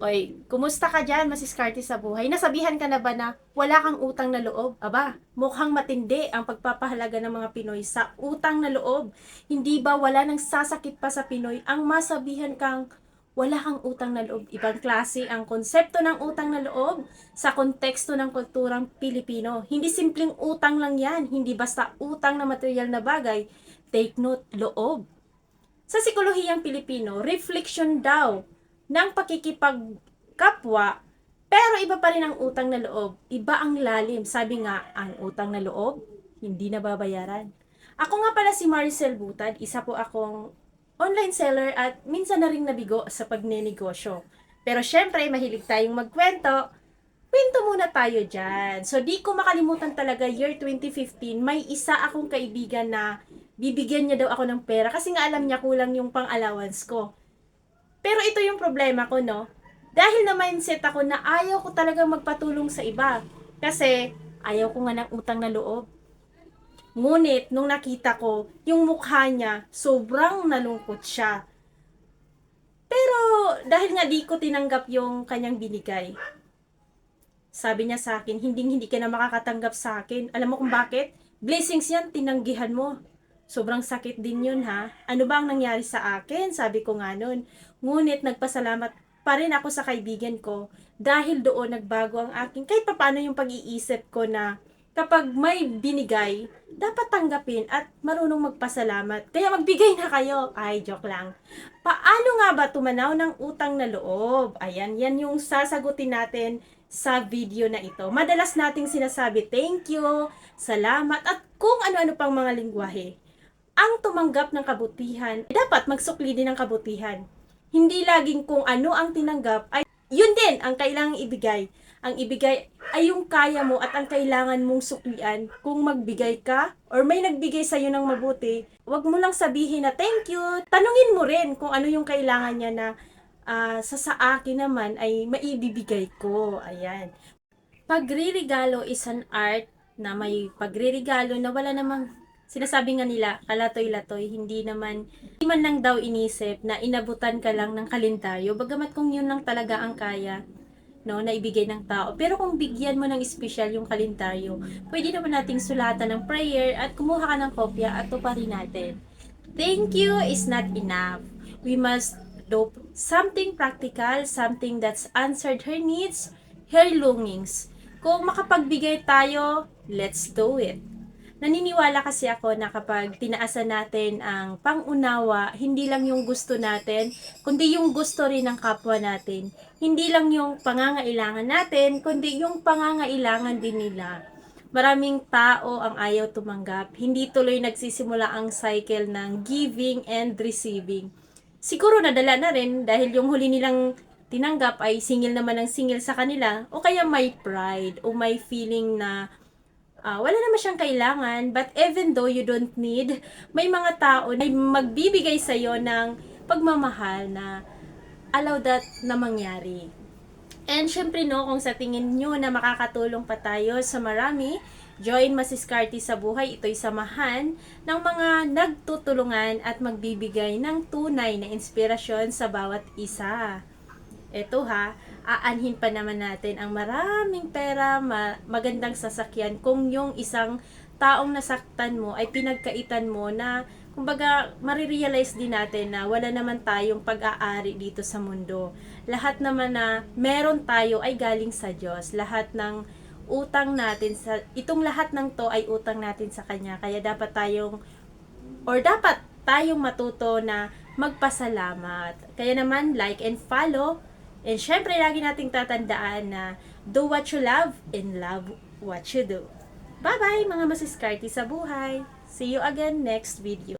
Oy, kumusta ka dyan, masiskarte sa buhay? Nasabihan ka na ba na wala kang utang na loob? Aba, mukhang matindi ang pagpapahalaga ng mga Pinoy sa utang na loob. Hindi ba wala nang sasakit pa sa Pinoy ang masabihan kang wala kang utang na loob? Ibang klase ang konsepto ng utang na loob sa konteksto ng kulturang Pilipino. Hindi simpleng utang lang yan, hindi basta utang na material na bagay. Take note, loob. Sa psikolohiyang Pilipino, reflection daw ng pakikipagkapwa, pero iba pa rin ang utang na loob. Iba ang lalim. Sabi nga, ang utang na loob, hindi nababayaran. Ako nga pala si Maricel Butad, isa po akong online seller at minsan na rin nabigo sa pagnenegosyo. Pero syempre, mahilig tayong magkwento. Kwento muna tayo dyan. So, di ko makalimutan talaga year 2015, may isa akong kaibigan na bibigyan niya daw ako ng pera kasi nga alam niya kulang yung pang-allowance ko. Pero ito yung problema ko, no? Dahil na mindset ako na ayaw ko talagang magpatulong sa iba. Kasi ayaw ko nga ng utang na loob. Ngunit, nung nakita ko, yung mukha niya, sobrang nalungkot siya. Pero, dahil nga di ko tinanggap yung kanyang binigay, sabi niya sa akin, hindi hindi ka na makakatanggap sa akin. Alam mo kung bakit? Blessings yan, tinanggihan mo. Sobrang sakit din yun ha. Ano ba ang nangyari sa akin? Sabi ko nga nun. Ngunit nagpasalamat pa rin ako sa kaibigan ko dahil doon nagbago ang aking kahit paano yung pag-iisip ko na kapag may binigay, dapat tanggapin at marunong magpasalamat. Kaya magbigay na kayo. Ay, joke lang. Paano nga ba tumanaw ng utang na loob? Ayan, yan yung sasagutin natin sa video na ito. Madalas nating sinasabi, thank you, salamat, at kung ano-ano pang mga lingwahe. Ang tumanggap ng kabutihan, dapat magsukli din ng kabutihan. Hindi laging kung ano ang tinanggap, ay yun din ang kailangang ibigay. Ang ibigay ay yung kaya mo at ang kailangan mong suklian. Kung magbigay ka or may nagbigay sa'yo ng mabuti, wag mo lang sabihin na thank you. Tanungin mo rin kung ano yung kailangan niya na ah, sa sa akin naman ay maibibigay ko. Ayan. Pagririgalo is an art na may pagririgalo na wala namang sinasabi nga nila, kalatoy-latoy, hindi naman, hindi man lang daw inisip na inabutan ka lang ng kalendaryo, bagamat kung yun lang talaga ang kaya, no, na ibigay ng tao. Pero kung bigyan mo ng espesyal yung kalendaryo, pwede naman nating sulatan ng prayer at kumuha ka ng kopya at tuparin natin. Thank you is not enough. We must do something practical, something that's answered her needs, her longings. Kung makapagbigay tayo, let's do it. Naniniwala kasi ako na kapag tinaasan natin ang pangunawa, hindi lang yung gusto natin, kundi yung gusto rin ng kapwa natin. Hindi lang yung pangangailangan natin, kundi yung pangangailangan din nila. Maraming tao ang ayaw tumanggap. Hindi tuloy nagsisimula ang cycle ng giving and receiving. Siguro nadala na rin dahil yung huli nilang tinanggap ay singil naman ng singil sa kanila o kaya may pride o may feeling na Ah, wala naman siyang kailangan, but even though you don't need, may mga tao na magbibigay sa iyo ng pagmamahal na allow that na mangyari. And syempre no, kung sa tingin nyo na makakatulong pa tayo sa marami, join Masiskarte sa buhay. Ito'y samahan ng mga nagtutulungan at magbibigay ng tunay na inspirasyon sa bawat isa. Eto ha, aanhin pa naman natin ang maraming pera, ma- magandang sasakyan kung yung isang taong nasaktan mo ay pinagkaitan mo na kumbaga marirealize din natin na wala naman tayong pag-aari dito sa mundo. Lahat naman na meron tayo ay galing sa Diyos. Lahat ng utang natin sa itong lahat ng to ay utang natin sa kanya. Kaya dapat tayong or dapat tayong matuto na magpasalamat. Kaya naman like and follow And syempre, lagi nating tatandaan na do what you love and love what you do. Bye-bye mga masiskarte sa buhay. See you again next video.